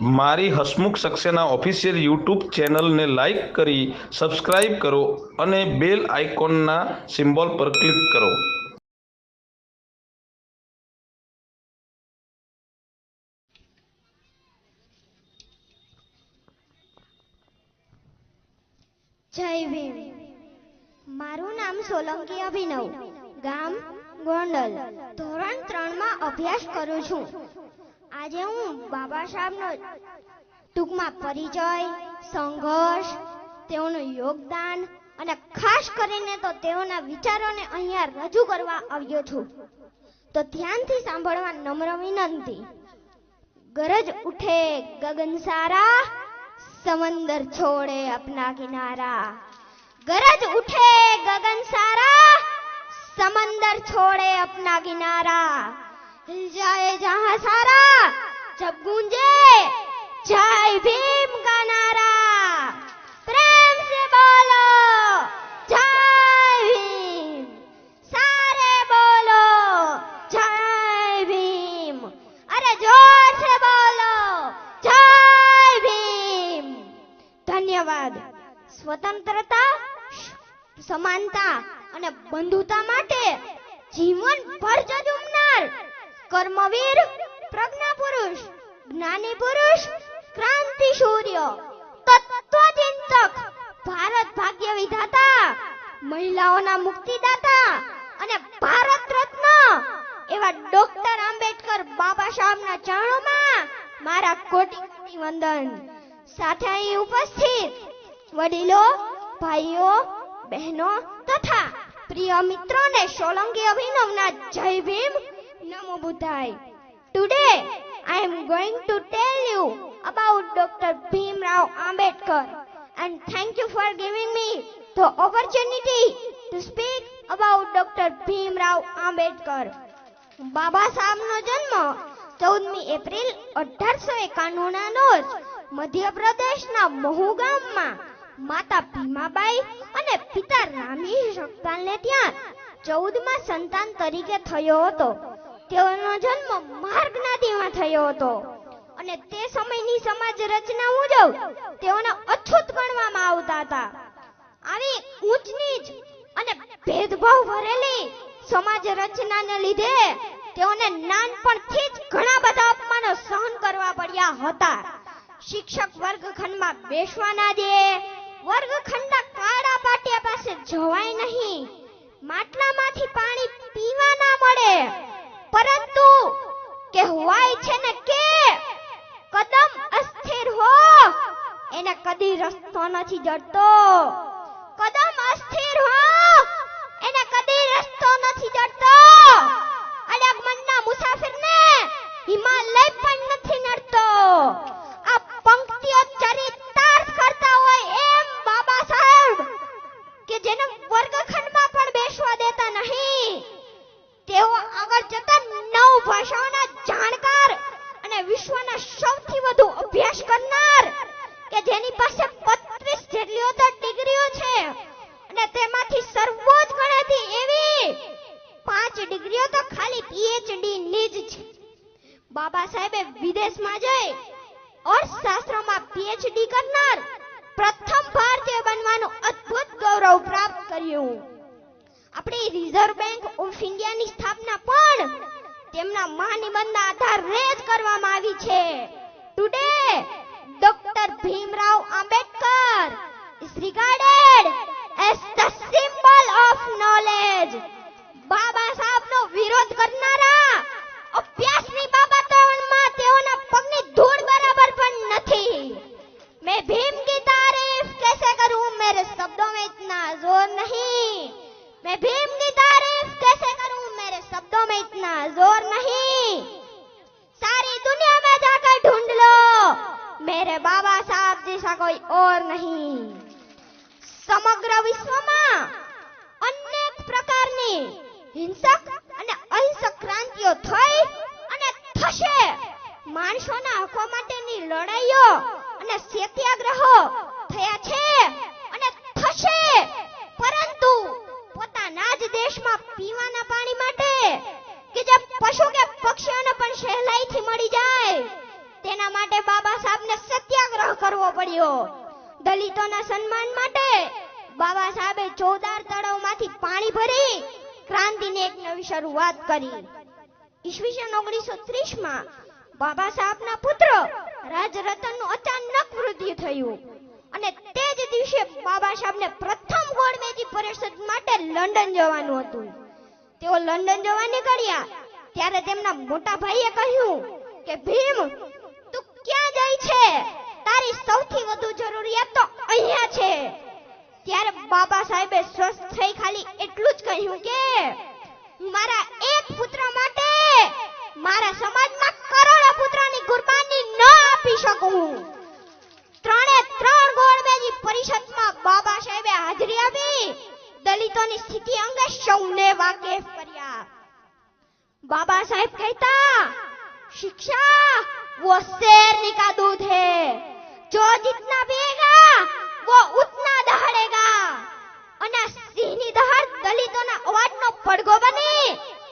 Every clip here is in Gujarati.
મારી હસમુખ સક્સેના ઓફિશિયલ યુટ્યુબ ચેનલને લાઈક કરી સબસ્ક્રાઇબ કરો અને બેલ આઇકોનના સિમ્બોલ પર ક્લિક કરો. જય ભીમ. મારું નામ સોલંકી અભિનવ. ગામ ગોંડલ. ધોરણ ત્રણમાં અભ્યાસ કરું છું. આજે હું બાબા સાહેબનો ટૂંકમાં પરિચય, સંઘર્ષ, તેઓનું યોગદાન અને ખાસ કરીને તો તેઓના વિચારોને અહીંયા રજૂ કરવા આવ્યો છું. તો ધ્યાનથી સાંભળવા નમ્ર વિનંતી. ગરજ ઉઠે ગગન સારા, સમંદર છોડે અપના કિનારા. ગરજ ઉઠે ગગન સારા समंदर छोड़े अपना किनारा। हिल जाए जहाँ सारा, जब गूंजे, जय भीम का नारा। प्रेम से बोलो, जय भीम। सारे बोलो, जय भीम। अरे ज़ोर से बोलो, जय भीम। धन्यवाद। स्वतंत्रता, समानता અને બંધુતા માટે જીવન ભર જજુમનાર કર્મવીર પ્રજ્ઞા પુરુષ જ્ઞાની પુરુષ ક્રાંતિ સૂર્ય, તત્વચિંતક, ભારત ભાગ્ય વિધાતા, મહિલાઓના મુક્તિદાતા અને ભારત રત્ન એવા ડોક્ટર આંબેડકર બાબા સાહેબના ચરણોમાં મારા કોટી કોટી વંદન. સાથે અહીં ઉપસ્થિત વડીલો, ભાઈઓ, બહેનો પ્રિય મિત્રોને સોલંકી અભિનવના જય ભીમ નમો બુદ્ધાય today I am going to tell you about Dr. Bhimrao Ambedkar and thank you for giving me the opportunity to speak about Dr. Bhimrao Ambedkar. બાબા સાહેબનો જન્મ ચૌદમી એપ્રિલ અઢારસો એકાણું ના રોજ મધ્યપ્રદેશના મહુ ગામમાં માતા ભીમાબાઈ અને પિતા રામી શકપાલને ત્યાં ચૌદમાં સંતાન તરીકે થયો હતો. તેઓનો જન્મ માર્ગ નદીમાં થયો હતો. અને તે સમયની સમાજ રચના મુજબ તેઓને અછૂત ગણવામાં આવતા હતા. આવી ઊંચ નીચ અને ભેદભાવ ભરેલી સમાજ રચનાને લીધે તેઓને નાનપણથી જ ઘણા બધા અપમાનો સહન કરવા પડ્યા હતા. શિક્ષક વર્ગખંડમાં બેસવા ના દે વર્ગખંડના કાળા પાટિયા પાસે જવાય નહીં. માટલામાંથી પાણી પીવા ના મળે. પરંતુ કહેવાય છે ને કે કદમ અસ્થિર હો. એને કદી રસ્તો નથી જડતો. કદમ અસ્થિર હો. એને કદી રસ્તો નથી જડતો. અલગ મનના મુસાફિરને હિમાલય પણ નથી નડતો આ પંક્તિઓ ચરિતાર્થ કરતા હોય એમ બાબા સાહેબ કે જેને વર્ગખંડમાં પણ બેસવા દેતા નહીં તેઓ આગળ જતા નવ ભાષાઓના જાણકાર અને વિશ્વના સૌથી વધુ અભ્યાસ કરનાર કે જેની પાસે 32 જેટલી તો ડિગ્રીઓ છે અને તેમાંથી સર્વોચ્ચ ગણાતી એવી પાંચ ડિગ્રીઓ તો ખાલી પીએચડી ની જ છે બાબા સાહેબે જઈ અર્થશાસ્ત્રમાં પીએચડી કરનાર પ્રથમ ભારતીય બનવાનું અદ્ભુત ગૌરવ પ્રાપ્ત કર્યું. આપણી રિઝર્વ બેંક ઓફ ઇન્ડિયાની સ્થાપના પણ તેમના મહાનિબંધના આધારે જ કરવામાં આવી છે. Today doctor Bhimrao Ambedkar is regarded as the symbol of knowledge. બાબા સાહેબનો સમગ્ર વિશ્વમાં અનેક પ્રકારની હિંસક અને અહિંસક ક્રાંતિઓ થઈ અને થશે. માણસોના હકો માટેની લડાઈઓ અને સત્યાગ્રહો થયા છે અને થશે. પરંતુ પોતાના જ દેશમાં પીવાના પાણી માટે કે જે પશુ કે પક્ષીઓને પણ સહેલાઈથી મળી જાય, તેના માટે બાબા સાહેબ પડ્યો. દલિતોના સન્માન માટે બાબા સાહેબે ચોદાર તળાવમાંથી પાણી ભરી ક્રાંતિની એક નવી શરૂઆત કરી. ઈસવીસન ઓગણીસો ત્રીસમાં બાબા સાહેબના પુત્ર રાજરતનનું અચાનક મૃત્યુ થયું અને તે જ દિવસે બાબા સાહેબને પ્રથમ ગોળમેજી પરિષદ માટે લંડન જવાનું હતું. તેઓ લંડન જવા નીકળ્યા. ત્યારે તેમના મોટા ભાઈએ કહ્યું કે, ભીમ, તું ક્યાં જાય છે? તારી સૌથી વધુ જરૂરિયાત તો અહીંયા છે. ત્યારે બાબા સાહેબે સ્વસ્થ થઈ ખાલી એટલું જ કહ્યું કે, મારા એક પુત્ર માટે મારા સમાજમાં કરોડો પુત્રની કુરબાની ન આપી શકું. ત્રણે ત્રણ ગોળમેજી પરિષદમાં બાબા સાહેબે હાજરી આપી. દલિતોની સ્થિતિ અંગે સૌને વાકેફ કર્યા. બાબા સાહેબ કહેતા, શિક્ષા વો શેર નીકા દૂધ હે? જો જીતના ભીગ वो उतना दहाड़ेगा અને આ સિંહની દહાડ દલિતોના અવાજનો પડઘો બની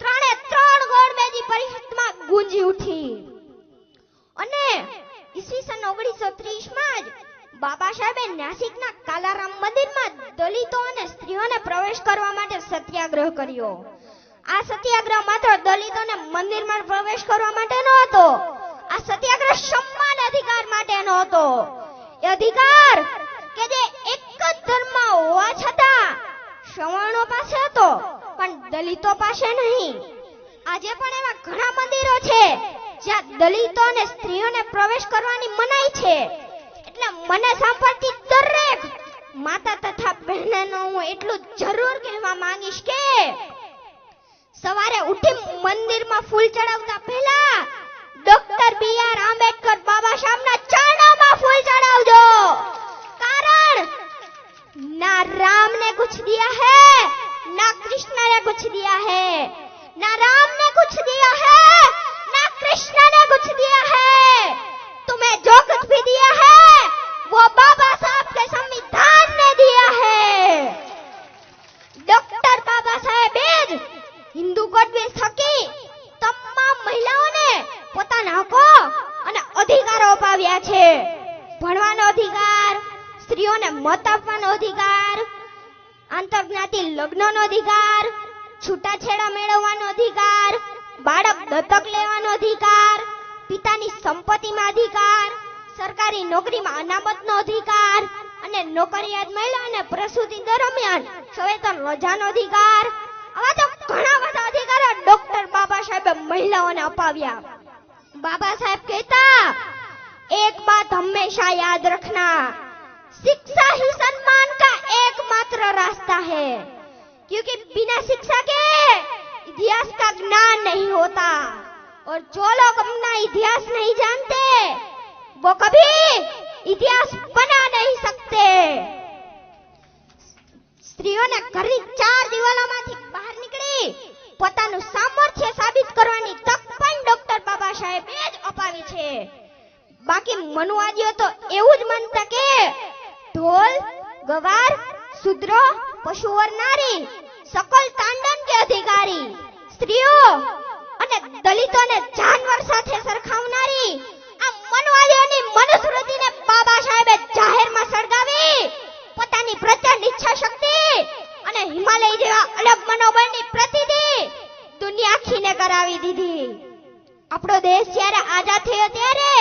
ત્રણે ત્રણ ગોળમેજી પરિષદમાં ગુંજી ઉઠી અને ઈસવીસન ઓગણીસો માં જ બાબા સાહેબે નાસિકના કાલારામ મંદિરમાં દલિતો અને સ્ત્રીઓને પ્રવેશ કરવા માટે સત્યાગ્રહ કર્યો આ સત્યાગ્રહ માત્ર દલિતોને મંદિરમાં પ્રવેશ કરવા માટે ન હતો આ સત્યાગ્રહ સમાન અધિકાર માટેનો હતો એ અધિકાર કે જે એક જ ધર્મમાં હોવા છતાં સવર્ણો પાસે હતો, પણ દલિતો પાસે નહીં. આજે પણ એવા ઘણા મંદિરો છે, જ્યાં દલિતો અને સ્ત્રીઓને પ્રવેશ કરવાની મનાઈ છે. એટલે મને સાંભળતી દરેક માતા તથા બહેનોને હું એટલું જરૂર કહેવા માંગીશ કે સવારે ઉઠી મંદિરમાં ફૂલ ચડાવતા પહેલા ડોક્ટર બી આર આંબેડકર બાબા સાહેબના ચરણોમાં ફૂલ ચડાવજો. राम ने कुछ दिया है ना कृष्ण ने कुछ दिया है ना राम ने कुछ दिया है ना कृष्ण ने कुछ दिया है तुम्हें जो कुछ भी दिया है वो बाबा साहब के संविधान ने दिया है ડોક્ટર બાબા સાહેબે જ હિન્દુ કોડ બિલ થકી તમામ મહિલાઓને પોતાના હકો અને અધિકારો અપાવ્યા છે ભણવાનો અધિકાર સ્ત્રીઓને મત આપવાનો અધિકાર, આંતરજ્ઞાતિ લગ્નનો અધિકાર, છૂટાછેડા મેળવવાનો અધિકાર, બાળક દત્તક લેવાનો અધિકાર, પિતાની સંપત્તિમાં અધિકાર, સરકારી નોકરીમાં અનામતનો અધિકાર અને નોકરિયાત મહિલાને પ્રસૂતિ દરમિયાન સવેતન રજાનો અધિકાર. આવા તો ઘણા બધા અધિકારો ડોક્ટર બાબા સાહેબે મહિલાઓને અપાવ્યા. બાબા સાહેબ કહેતા, એક બાત હંમેશા યાદ રખના. शिक्षा ही सम्मान का एकमात्र रास्ता है क्योंकि बिना शिक्षा के इतिहास का ज्ञान नहीं होता और जो लोग अपना इतिहास नहीं जानते वो कभी इतिहास बना नहीं सकते સ્ત્રીઓને ઘરની ચાર દિવાલોમાંથી બહાર નીકળી પોતાનું સામર્થ્ય સાબિત કરવાની તક પણ ડોક્ટર બાબા સાહેબે જ અપાવી છે બાકી મનુવાદીઓ તો એવું જ માનતા કે ઢોલ ગવાર, શુદ્ર, પશુવર નારી, સકલ તાંડન કે અધિકારી, સ્ત્રીઓ અને દલિતોને જાનવર સાથે સરખાવનારી આ મનુવાદીઓની મનુસ્મૃતિને બાબા સાહેબે જાહેરમાં સળગાવી પોતાની પ્રચંડ ઈચ્છા શક્તિ અને હિમાલય જેવા અલગ મનોબળની પ્રતિધિ દુનિયા આખીને કરાવી દીધી આપણો દેશ જ્યારે આઝાદ થયો ત્યારે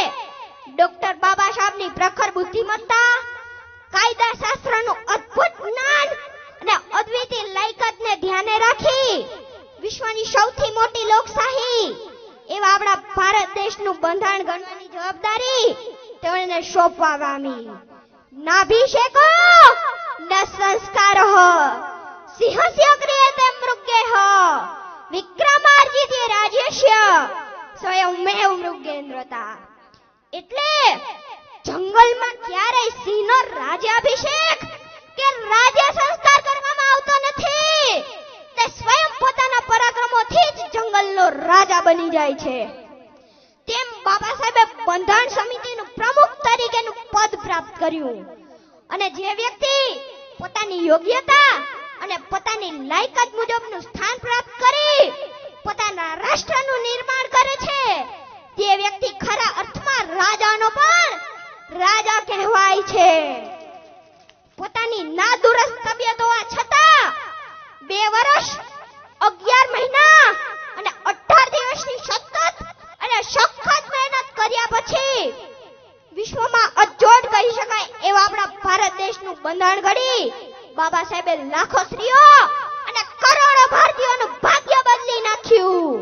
ડોક્ટર બાબા સાહેબની પ્રખર બુદ્ધિમત્તા કાયદા શાસ્ત્રનું અદ્ભુત જ્ઞાન અને અદ્વિતીય લાયકાતને ધ્યાને રાખી વિશ્વની સૌથી મોટી લોકશાહી. એવા આપણા ભારત દેશનું બંધારણ ઘડવાની જવાબદારી તેઓને સોંપવા પામી નાભિષેકો, ન સંસ્કારો, સિંહસ્ય ક્રિયતે મૃગ્યઃ વિક્રમાર્જિતે રાજ્યસ્ય સ્વયંમેવ મૃગેન્દ્રતા. એટલે જંગલમાં ક્યારેય સિંહનો રાજ્યાભિષેક કે રાજ્ય સંસ્કાર કરવામાં આવતો નથી તે સ્વયં પોતાના પરાક્રમોથી જ જંગલનો રાજા બની જાય છે. તેમ બાબા સાહેબે બંધારણ સમિતિનું પ્રમુખ તરીકેનું પદ પ્રાપ્ત કર્યું. અને જે વ્યક્તિ પોતાની યોગ્યતા અને પોતાની લાયકાત મુજબનું સ્થાન પ્રાપ્ત કરી પોતાના રાષ્ટ્રનું નિર્માણ કરે છે, તે વ્યક્તિ ખરા અર્થમાં રાજાનો પણ રાજા કહેવાય છે. પોતાની નાદુરસ્ત તબિયત હોવા છતાં બે વર્ષ બંધારણ ઘડી બાબા સાહેબે લાખો સ્ત્રીઓ અને કરોડો ભારતીયોનું ભાગ્ય બદલી નાખ્યું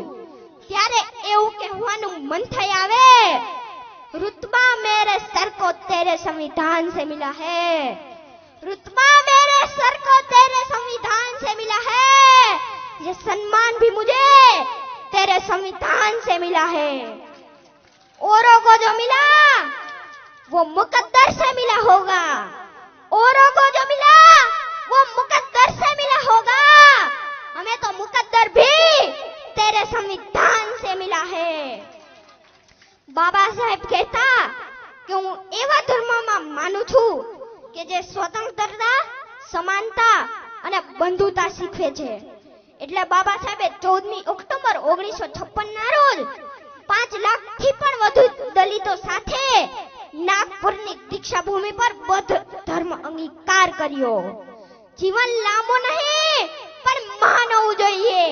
ત્યારે એવું કહેવાનું મન થઈ આવે रुतबा मेरे सर को तेरे संविधान से मिला है रुतबा मेरे सर को तेरे संविधान से मिला है ये सम्मान भी मुझे तेरे संविधान से मिला है औरों को जो मिला वो मुकद्दर से मिला होगा औरों को जो मिला वो मुकद्दर से मिला होगा हमें तो मुकद्दर भी तेरे संविधान से मिला है બાબા સાહેબ કહેતા કે હું એવા ધર્મમાં માનું છું કે જે સ્વતંત્રતા સમાનતા અને બંધુતા શીખવે છે એટલે બાબા સાહેબે ચૌદમી ઓક્ટોબર ઓગણીસો છપ્પન ના રોજ પાંચ લાખ થી પણ વધુ દલિતો સાથે નાગપુરની દીક્ષા ભૂમિ પર બૌદ્ધ ધર્મ કર્યો. જીવન લાંબો નહીં, પણ મહાન હોવું જોઈએ.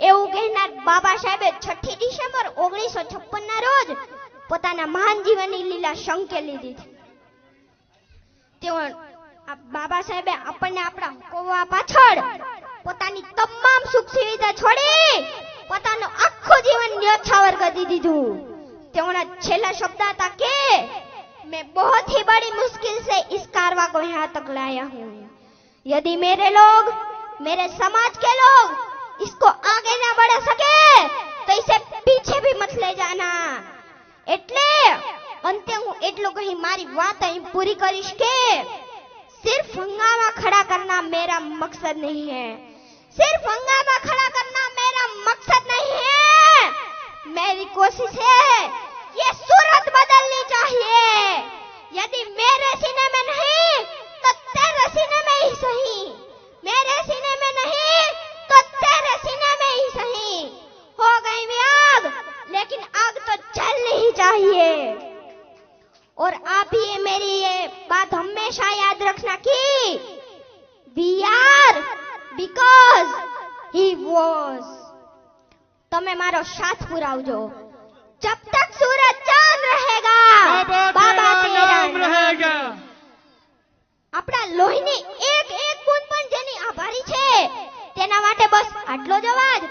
એવું કહેનાર બાબા સાહેબે છઠ્ઠી ડિસેમ્બર ઓગણીસો છપ્પન ના રોજ પોતાના મહાન જીવનની લીલા સંકેલી દીધી તેઓ બાબા સાહેબે આપણને આપણા કોવા પાછળ પોતાની તમામ સુખ સુવિધા છોડી પોતાનું આખું જીવન ન્યોછાવર કરી દીધું. તેઓના છેલ્લા શબ્દ હતા કે मैं बहुत ही बड़ी मुश्किल से इस कारवा को यहाँ तक लाया हूँ यदि मेरे लोग मेरे समाज के लोग इसको आगे ना बढ़ा सके तो इसे पीछे भी मत ले जाना એટલે અંતે હું એટલું કહી મારી વાત અહીં પૂરી કરીશ કે सिर्फ हंगामा खड़ा करना मेरा मकसद नहीं है सिर्फ हंगामा खड़ा करना मेरा मकसद नहीं है मेरी कोशिश है ये सूरत बदलनी चाहिए यदि मेरे सीने में नहीं तो तेरे सीने में ही सही मेरे सीने में नहीं तो तेरे सीने में ही सही हो गई भी आग लेकिन आग तो जलनी ही चाहिए और आप ये मेरी ये बात हमेशा याद रखना कि we are because he was તમે મારો સાથ પુરાવજો જબ તક સૂરજ ચાંદ રહેગા બાબા તેરા નામ આપણા લોહીની એક એક બૂંદ પણ જેની આભારી છે તેના માટે બસ આટલો જ અવાજ.